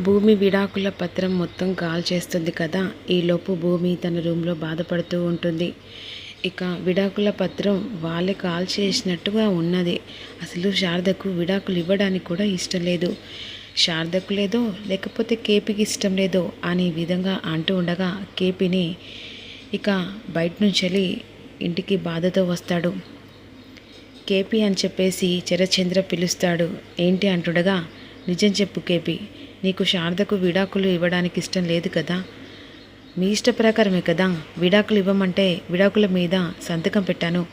భూమి విడాకుల పత్రం మొత్తం కాల్ చేస్తుంది కదా ఈలోపు భూమి తన రూమ్లో బాధపడుతూ ఉంటుంది. ఇక విడాకుల పత్రం వాళ్ళే కాల్ చేసినట్టుగా ఉన్నది. అసలు శారదకు విడాకులు ఇవ్వడానికి కూడా ఇష్టం లేదు. శారదకు లేదో లేకపోతే కేపీకి ఇష్టం లేదో అనే విధంగా అంటూ ఉండగా కేపీని ఇక బయట నుంచి వెళ్ళి ఇంటికి బాధతో వస్తాడు. కేపీ అని చెప్పేసి చరచంద్ర పిలుస్తాడు. ఏంటి అంటుండగా నిజం చెప్పు కేపీ. నీకు శారదకు విడాకులు ఇవ్వడానికి ఇష్టం లేదు కదా? మీ ఇష్ట ప్రకారమే కదా? విడాకులు ఇవ్వమంటే విడాకుల మీద సంతకం పెట్టాను.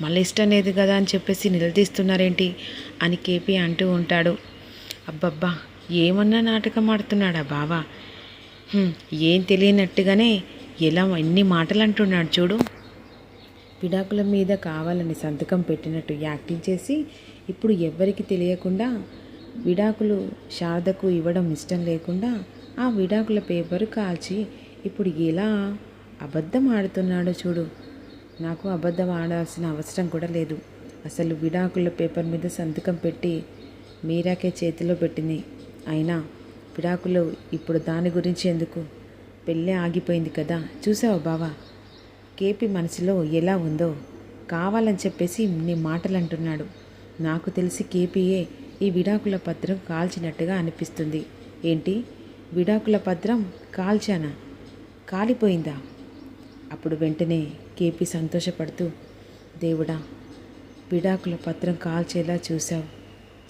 మళ్ళీ ఇష్టం లేదు కదా అని చెప్పేసి నిలదీస్తున్నారేంటి? అని కేపీ అంటూ ఉంటాడు. అబ్బబ్బా ఏమన్నా నాటకం ఆడుతున్నాడా బావా? ఏం తెలియనట్టుగానే ఎలా ఎన్ని మాటలు అంటున్నాడు చూడు. విడాకుల మీద కావాలని సంతకం పెట్టినట్టు యాక్టింగ్ చేసి ఇప్పుడు ఎవ్వరికి తెలియకుండా విడాకులు శారదకు ఇవ్వడం ఇష్టం లేకుండా ఆ విడాకుల పేపరు కాల్చి ఇప్పుడు ఎలా అబద్ధం ఆడుతున్నాడో చూడు. నాకు అబద్ధం ఆడాల్సిన అవసరం కూడా లేదు. అసలు విడాకుల పేపర్ మీద సంతకం పెట్టి మీరాకే చేతిలో పెట్టింది. అయినా విడాకులు ఇప్పుడు దాని గురించి ఎందుకు? పెళ్ళే ఆగిపోయింది కదా. చూసావా బావా? కేపీ మనసులో ఎలా ఉందో. కావాలని చెప్పేసి నీ మాటలు అంటున్నాడు నాకు తెలిసి కేపీయే ఈ విడాకుల పత్రం కాల్చినట్టుగా అనిపిస్తుంది. ఏంటి? విడాకుల పత్రం కాల్చానా? కాలిపోయిందా? అప్పుడు వెంటనే కేపీ సంతోషపడుతూ దేవుడా విడాకుల పత్రం కాల్చేలా చూశావు.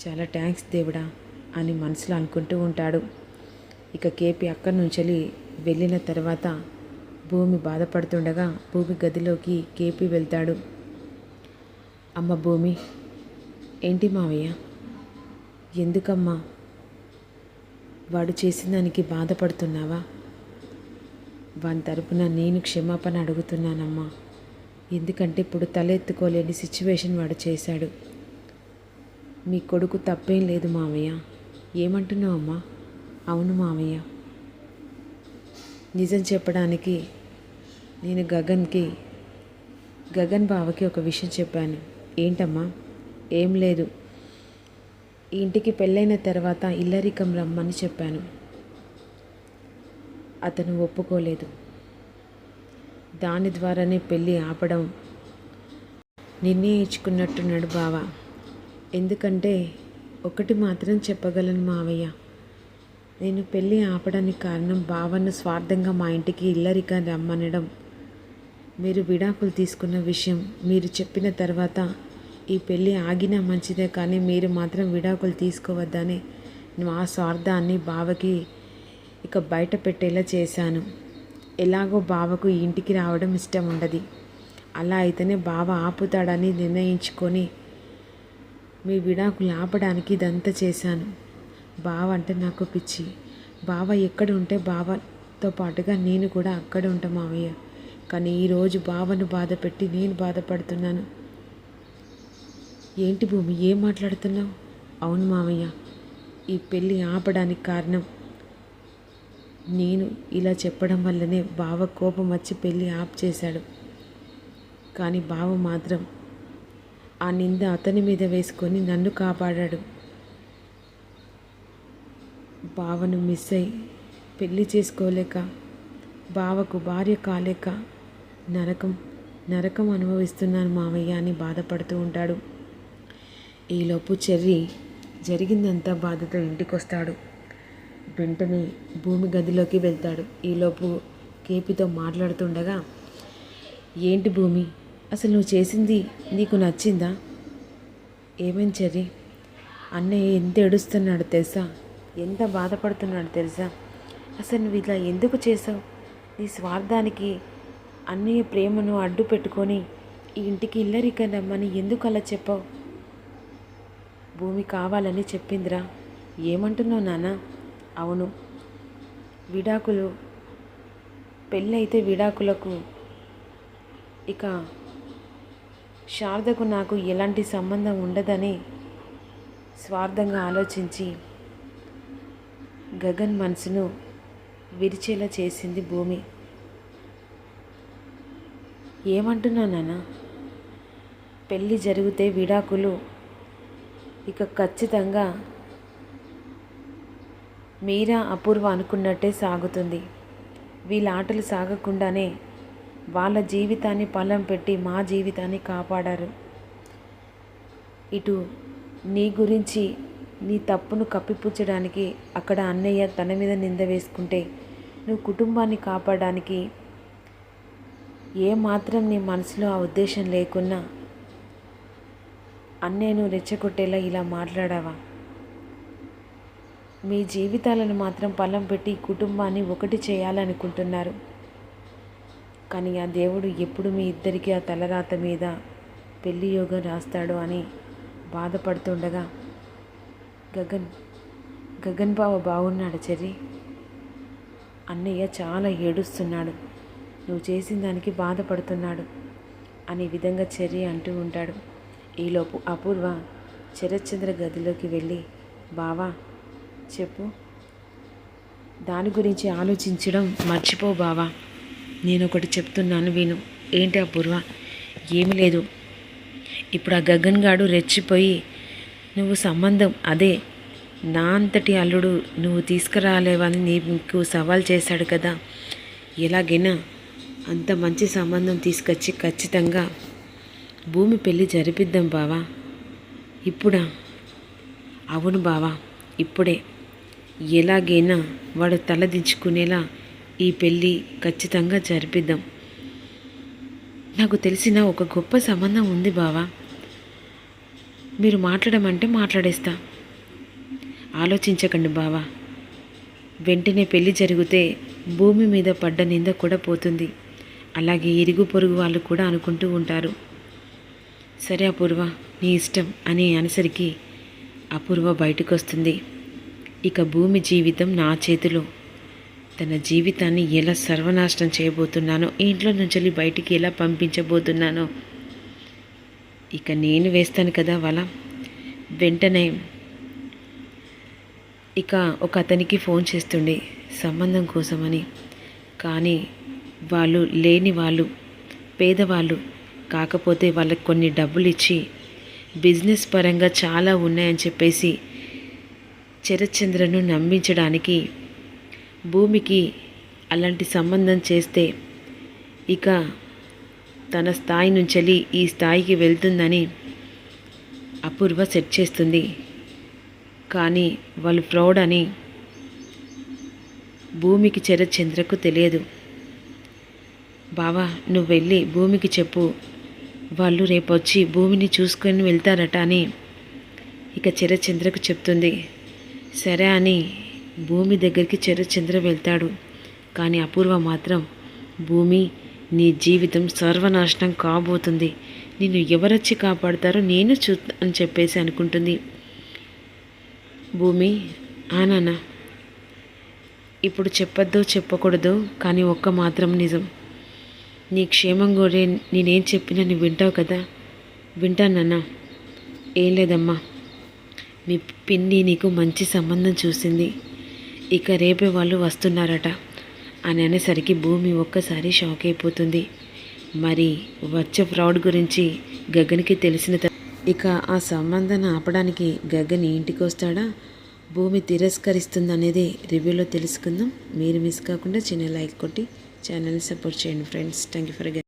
చాలా థ్యాంక్స్ దేవుడా అని మనసులో అనుకుంటూ ఉంటాడు. ఇక కేపీ అక్కడి నుంచి వెళ్ళిన తర్వాత భూమి బాధపడుతుండగా భూమి గదిలోకి కేపీ వెళ్తాడు. అమ్మ భూమి ఏంటి మావయ్య? ఎందుకమ్మా? వాడు చేసిన దానికి బాధపడుతున్నావా? వాని తరపున నేను క్షమాపణ అడుగుతున్నానమ్మా. ఎందుకంటే ఇప్పుడు తలెత్తుకోలేని సిచ్యువేషన్ వాడు చేశాడు. మీ కొడుకు తప్పేం లేదు మామయ్య ఏమంటున్నావు అమ్మా అవును మావయ్య. నిజం చెప్పడానికి నేను గగన్కి గగన్ బావకి ఒక విషయం చెప్పాను. ఏంటమ్మా? ఏం లేదు. ఈ ఇంటికి పెళ్ళైన తర్వాత ఇల్లరికం రమ్మని చెప్పాను. అతను ఒప్పుకోలేదు. దాని ద్వారానే పెళ్ళి ఆపడం నిర్ణయించుకున్నట్టున్నాడు బావ. ఎందుకంటే ఒకటి మాత్రం చెప్పగలను మావయ్య. నేను పెళ్ళి ఆపడానికి కారణం బావను స్వార్థంగా మా ఇంటికి ఇల్లరిగా రమ్మనడం. మీరు విడాకులు తీసుకున్న విషయం మీరు చెప్పిన తర్వాత ఈ పెళ్ళి ఆగినా మంచిదే కానీ మీరు మాత్రం విడాకులు తీసుకోవద్దని మా స్వార్థాన్ని బావకి ఇక బయట పెట్టేలా చేశాను. ఎలాగో బావకు ఇంటికి రావడం ఇష్టం ఉండదు. అలా అయితేనే బావ ఆపుతాడని నిర్ణయించుకొని మీ విడాకులు ఆపడానికి ఇదంతా చేశాను. బావ అంటే నాకు పిచ్చి. బావ ఎక్కడ ఉంటే బావతో పాటుగా నేను కూడా అక్కడ ఉంటా మావయ్య. కానీ ఈరోజు బావను బాధపెట్టి నేను బాధపడుతున్నాను. ఏంటి భూమి? ఏం మాట్లాడుతున్నావు? అవును మావయ్య ఈ పెళ్ళి ఆపడానికి కారణం. నేను ఇలా చెప్పడం వల్లనే బావ కోపం వచ్చి పెళ్ళి ఆప్ చేశాడు. కానీ బావ మాత్రం ఆ నింద అతని మీద వేసుకొని నన్ను కాపాడాడు. బావను మిస్ అయి పెళ్ళి చేసుకోలేక బావకు భార్య కాలేక నరకం నరకం అనుభవిస్తున్నాను మావయ్య అని బాధపడుతూ ఉంటాడు. ఈలోపు చెర్రి జరిగిందంతా బాధతో ఇంటికి వస్తాడు వెంటనే భూమి గదిలోకి వెళ్తాడు. ఈలోపు కేపీతో మాట్లాడుతుండగా ఏంటి భూమి? అసలు నువ్వు చేసింది నీకు నచ్చిందా? ఏమేం చెర్రి? అన్నయ్య ఎంత ఏడుస్తున్నాడు తెలుసా? ఎంత బాధపడుతున్నాడు తెలుసా? అసలు నువ్వు ఇలా ఎందుకు చేసావు నీ స్వార్థానికి అన్నయ్య ప్రేమను అడ్డు పెట్టుకొని ఈ ఇంటికి ఇల్లరి కదమ్మని ఎందుకు అలా చెప్పావు? భూమి కావాలని చెప్పిందిరా. ఏమంటున్నావు నాన్న? అవును. విడాకులు పెళ్ళైతే విడాకులకు ఇక శారదకు నాకు ఎలాంటి సంబంధం ఉండదని స్వార్థంగా ఆలోచించి గగన్ మనసును విరిచేలా చేసింది భూమి. ఏమంటున్నా నాన్న? పెళ్ళి జరిగితే విడాకులు ఇక ఖచ్చితంగా మీరా అపూర్వ అనుకున్నట్టే సాగుతుంది. వీళ్ళ ఆటలు సాగకుండానే వాళ్ళ జీవితాన్ని పలం పెట్టి మా జీవితాన్ని కాపాడారు. ఇటు నీ గురించి నీ తప్పును కప్పిపుచ్చడానికి అక్కడ అన్నయ్య తన మీద నింద వేసుకుంటే నువ్వు కుటుంబాన్ని కాపాడడానికి ఏ మాత్రం నీ మనసులో ఆ ఉద్దేశం లేకున్నా అన్నయ్యను రెచ్చగొట్టేలా ఇలా మాట్లాడావా? మీ జీవితాలను మాత్రం పల్లం పెట్టి కుటుంబాన్ని ఒకటి చేయాలనుకుంటున్నారు. కానీ ఆ దేవుడు ఎప్పుడు మీ ఇద్దరికి ఆ తలరాత మీద పెళ్ళి యోగం రాస్తాడు అని బాధపడుతుండగా గగన్ గగన్ బావ బాగున్నాడు చెర్రి? అన్నయ్య చాలా ఏడుస్తున్నాడు. నువ్వు చేసిన దానికి బాధపడుతున్నాడు అనే విధంగా చెర్రి అంటూ ఉంటాడు. ఈలోపు అపూర్వ శరత్చంద్ర గదిలోకి వెళ్ళి బావా చెప్పు. దాని గురించి ఆలోచించడం మర్చిపో బావా. నేను ఒకటి చెప్తున్నాను విను. ఏంటి అపూర్వ? ఏమి లేదు. ఇప్పుడు ఆ గగన్ గాడు రెచ్చిపోయి నువ్వు సంబంధం అదే. నా అంతటి అల్లుడు నువ్వు తీసుకురాలేవని నీకు సవాల్ చేశాడు కదా. ఎలాగైనా అంత మంచి సంబంధం తీసుకొచ్చి ఖచ్చితంగా భూమి పెళ్ళి జరిపిద్దాం బావా. ఇప్పుడా? అవును బావా ఇప్పుడే. ఎలాగైనా వాడు తలదించుకునేలా ఈ పెళ్ళి ఖచ్చితంగా జరిపిద్దాం. నాకు తెలిసిన ఒక గొప్ప సంబంధం ఉంది బావా. మీరు మాట్లాడమంటే మాట్లాడేస్తా. ఆలోచించకండి బావా. వెంటనే పెళ్ళి జరిగితే భూమి మీద పడ్డ నింద కూడా పోతుంది. అలాగే ఇరుగు పొరుగు వాళ్ళు కూడా అనుకుంటూ ఉంటారు. సరే అపూర్వ నీ ఇష్టం అని అనసరికి అపూర్వ బయటకు వస్తుంది ఇక భూమి జీవితం నా చేతిలో. తన జీవితాన్ని ఎలా సర్వనాశనం చేయబోతున్నానో ఇంట్లో నుంచి బయటికి ఎలా పంపించబోతున్నానో. ఇక నేను వేస్తాను కదా వల. వెంటనే ఇక ఒక అతనికి ఫోన్ చేస్తుండే సంబంధం కోసమని. కానీ వాళ్ళు లేని వాళ్ళు పేదవాళ్ళు కాకపోతే వాళ్ళకి కొన్ని డబ్బులు ఇచ్చి బిజినెస్ పరంగా చాలా ఉన్నాయని చెప్పేసి చరచంద్రను నమ్మించడానికి భూమికి అలాంటి సంబంధం చేస్తే ఇక తన స్థాయి నుంచి ఈ స్థాయికి వెళ్తుందని అపూర్వ సెట్ చేస్తుంది. కానీ వాళ్ళు ఫ్రౌడ్ అని భూమికి చరచంద్రకు తెలియదు. బావా నువ్వు వెళ్ళి భూమికి చెప్పు. వాళ్ళు రేపు వచ్చి భూమిని చూసుకొని వెళ్తారట అని ఇక చరచంద్రకు చెప్తుంది. సరే అని భూమి దగ్గరికి చరచంద్ర వెళ్తాడు. కానీ అపూర్వ మాత్రం భూమి నీ జీవితం సర్వనాశనం కాబోతుంది. నిన్ను ఎవరొచ్చి కాపాడతారో నేను చూ అని చెప్పేసి అనుకుంటుంది. భూమి ఆనాన్న ఇప్పుడు చెప్పొద్దో చెప్పకూడదు కానీ ఒక్క మాత్రం నిజం. నీ క్షేమం కూడా నేనేం చెప్పినా నువ్వు వింటావు కదా? వింటానన్నా ఏం లేదమ్మా. మీ పిన్ని నీకు మంచి సంబంధం చూసింది. ఇక రేపే వాళ్ళు వస్తున్నారట. అని అనేసరికి భూమి ఒక్కసారి షాక్ అయిపోతుంది మరి వచ్చే ఫ్రాడ్ గురించి గగన్కి తెలిసిన ఇక ఆ సంబంధాన్ని ఆపడానికి గగన్ ఇంటికి వస్తాడా భూమి తిరస్కరిస్తుంది అనేది రివ్యూలో తెలుసుకుందాం. మీరు మిస్ కాకుండా చిన్న లైక్ కొట్టి channel support channel friends. Thank you for again